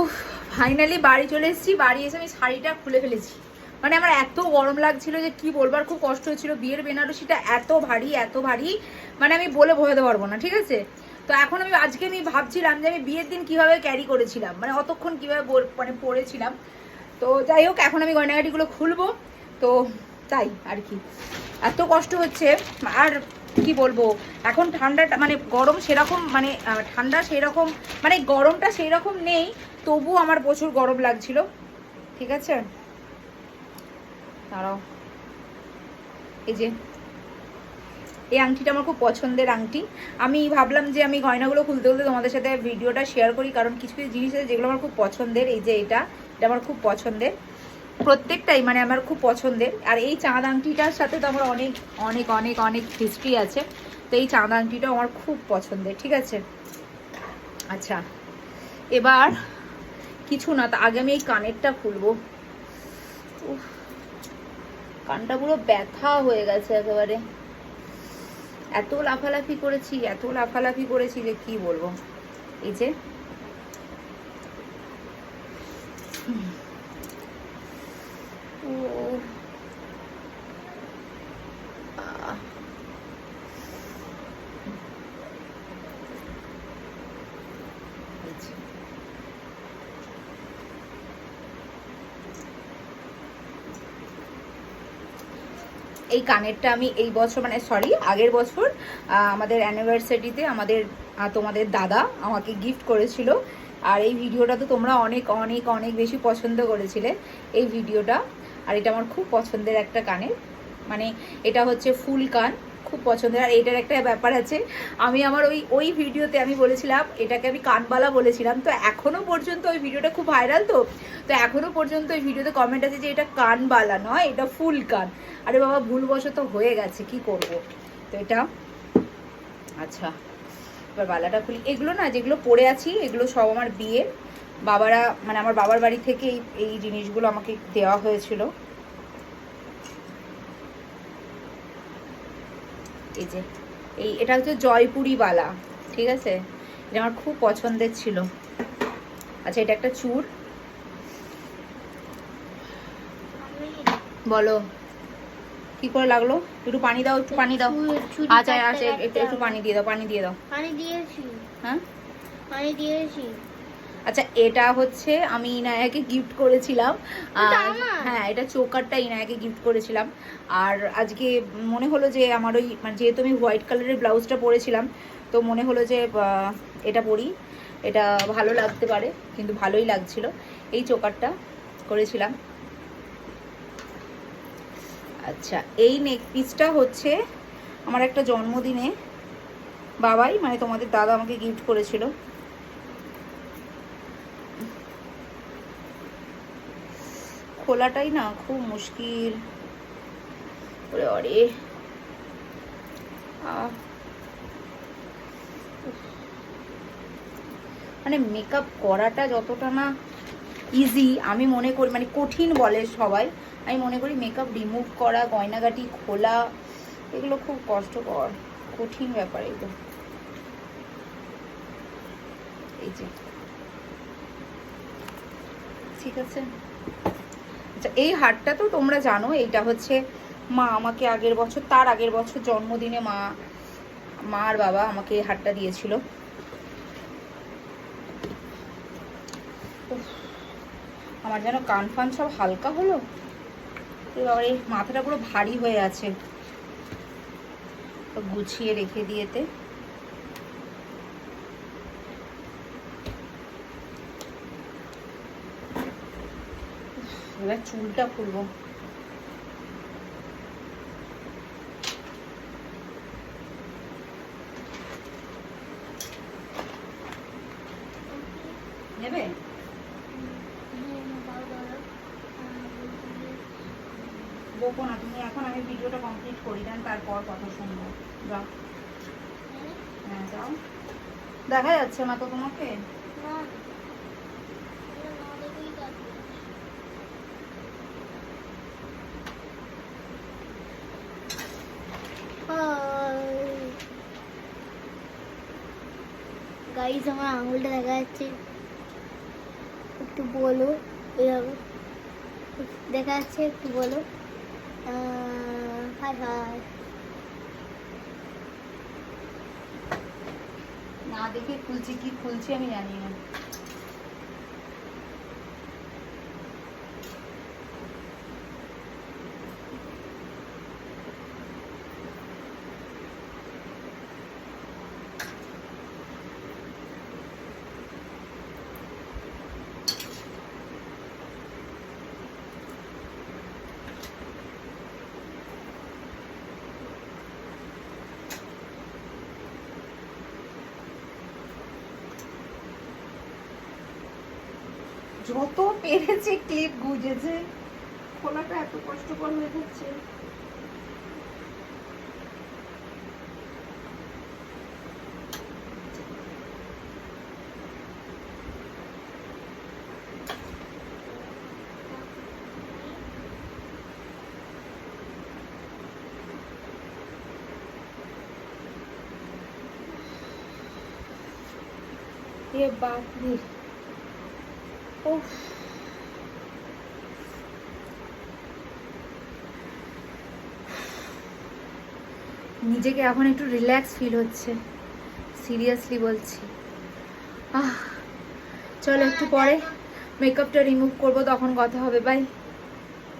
উফ ফাইনালি বাড়ি চলে এসেছি, বাড়ি এসে আমি শাড়িটা খুলে ফেলেছি। মানে আমার এত গরম লাগছিল যে কি বলবার খুব কষ্ট হচ্ছিল বিয়ের বেনারসিটা এত ভারী এত ভারী মানে আমি বলে বোঝাতে পারব না, ঠিক আছে? তো এখন আমি, আজকে আমি ভাবছিলাম যে আমি বিয়ের দিন কীভাবে ক্যারি করেছিলাম মানে অতক্ষণ কীভাবে মানে পরেছিলাম। তো যাই হোক, এখন আমি গয়নাগাটিগুলো খুলবো। তো তাই আর কি। এত কষ্ট হচ্ছে, আর কি বলব? এখন ঠান্ডাটা মানে গরম সেরকম মানে ঠান্ডা সেরকম মানে গরমটা সেই রকম নেই, তবু আমার প্রচুর গরম লাগছিল। ঠিক আছে? দাঁড়াও। এই যে, এই আংটিটা আমার খুব পছন্দের আংটি। আমি ভাবলাম যে আমি গয়নাগুলো খুলতে খুলতে তোমাদের সাথে ভিডিওটা শেয়ার করি, কারণ কিছু কিছু জিনিস আছে যেগুলো আমার খুব পছন্দের। এই যে এটা এটা আমার খুব পছন্দের। প্রত্যেকটাই মানে আমার খুব পছন্দের। আর এই চাঁদ আংটিটার সাথে তো আমার অনেক অনেক অনেক অনেক হিস্ট্রি আছে। তো এই চাঁদ আংটিটাও আমার খুব পছন্দের, ঠিক আছে? আচ্ছা এবার কিছু না, তা আগে আমি এই কানেরটা খুলবো। কানটা পুরো ব্যথা হয়ে গেছে একেবারে। এত লাফালাফি করেছি, এত লাফালাফি করেছি যে কি বলব? এই যে হুম। ও আহ। এই যে। এই কানেরটা আমি এই বছর মানে সরি আগের বছর আমাদের অ্যানিভার্সারিতে আমাদের তোমাদের দাদা আমাকে গিফট করেছিল। আর এই ভিডিওটা তো তোমরা অনেক অনেক অনেক বেশি পছন্দ করেছিলে, এই ভিডিওটা। আর এটা আমার খুব পছন্দের একটা কানের। মানে এটা হচ্ছে ফুল কান। খুব পছন্দের। আর এটার একটা ব্যাপার আছে, আমি আমার ওই ওই ভিডিওতে আমি বলেছিলাম, এটাকে আমি কানবালা বলেছিলাম, তো এখনও পর্যন্ত ওই ভিডিওটা খুব ভাইরাল তো? তো এখনও পর্যন্ত ওই ভিডিওতে কমেন্ট আছে যে এটা কানবালা নয়, এটা ফুল কান। আরে বাবা, ভুলবশত হয়ে গেছে, কি করব? তো এটা আচ্ছা এবার বালাটা খুলি। এগুলো না, যেগুলো পরে আছি, এগুলো সব আমার বিয়ে। বাবারা মানে আমার বাবার বাড়ি থেকে এই জিনিসগুলো আমাকে দেওয়া হয়েছিল। এই যে এই এটা হচ্ছে জয়পুরি বালা ঠিক আছে? এটা আমার খুব পছন্দের ছিল। আচ্ছা এটা একটা চুর। বলো কি করে লাগল? একটু পানি দাও একটু পানি দাও। আচ্ছা আচ্ছা একটু একটু পানি দিয়ে দাও পানি দিয়ে দাও। পানি দিয়েছি। হ্যাঁ? পানি দিয়েছি। আচ্ছা এটা হচ্ছে আমি ইনায়াকে গিফট করেছিলাম। আর- হ্যাঁ এটা চোকারটা ইনায়াকে গিফট করেছিলাম। আর আজকে মনে হলো যে আমার ওই মানে যেহেতু আমি হোয়াইট কালারের ব্লাউজটা পরেছিলাম তো মনে হলো যে এটা পরি। এটা ভালো লাগতে পারে কিন্তু ভালোই লাগছিল। এই চোকারটা করেছিলাম। আচ্ছা এই নেক পিসটা হচ্ছে আমার একটা জন্মদিনে বাবাই মানে তোমাদের দাদা আমাকে গিফট করেছিল। খোলাটাই না খুব মুশকিল। মানে মেকআপ করাটা যতটা না ইজি আমি মনে করি মানে কঠিন বলে সবাই। আমি মনে করি মেকআপ রিমুভ করা, গয়নাগাটি খোলা, এগুলো খুব কষ্টকর, কঠিন ব্যাপার এগুলো। এই যে। ঠিক আছে? আচ্ছা এই হারটা তো তোমরা জানো, এইটা হচ্ছে মা আমাকে আগের বছর, তার আগের বছর জন্মদিনে মা মা আর বাবা আমাকে এই হারটা দিয়েছিল। আমার যেন কান ফান সব হালকা হলো। এবার এই মাথাটা পুরো ভারী হয়ে আছে। গুছিয়ে রেখে দিয়েতে। এবার চুলটা খুলবো। নেবে? বকো না, তুমি এখন আমি ভিডিওটা কমপ্লিট করি, দেন তারপর কথা শুনব। যাও। হ্যাঁ যাও। দেখা যাচ্ছে না তো তোমাকে? গাইস আমার আঙুলটা দেখা যাচ্ছে। একটু বলো দেখা যাচ্ছে, একটু বলো। Hi hi. না দেখে খুলছি, কি খুলছি আমি জানি না। যত পেরেছে ক্লিপ গুজেছে খোলাটা এত কষ্টকর হয়ে যাচ্ছে ये बात रे उफ নিজেকে এখন একটু রিল্যাক্স ফিল হচ্ছে। সিরিয়াসলি বলছি। আহ। চলো একটু পরে মেকআপটা রিমুভ করব, তখন কথা হবে। বাই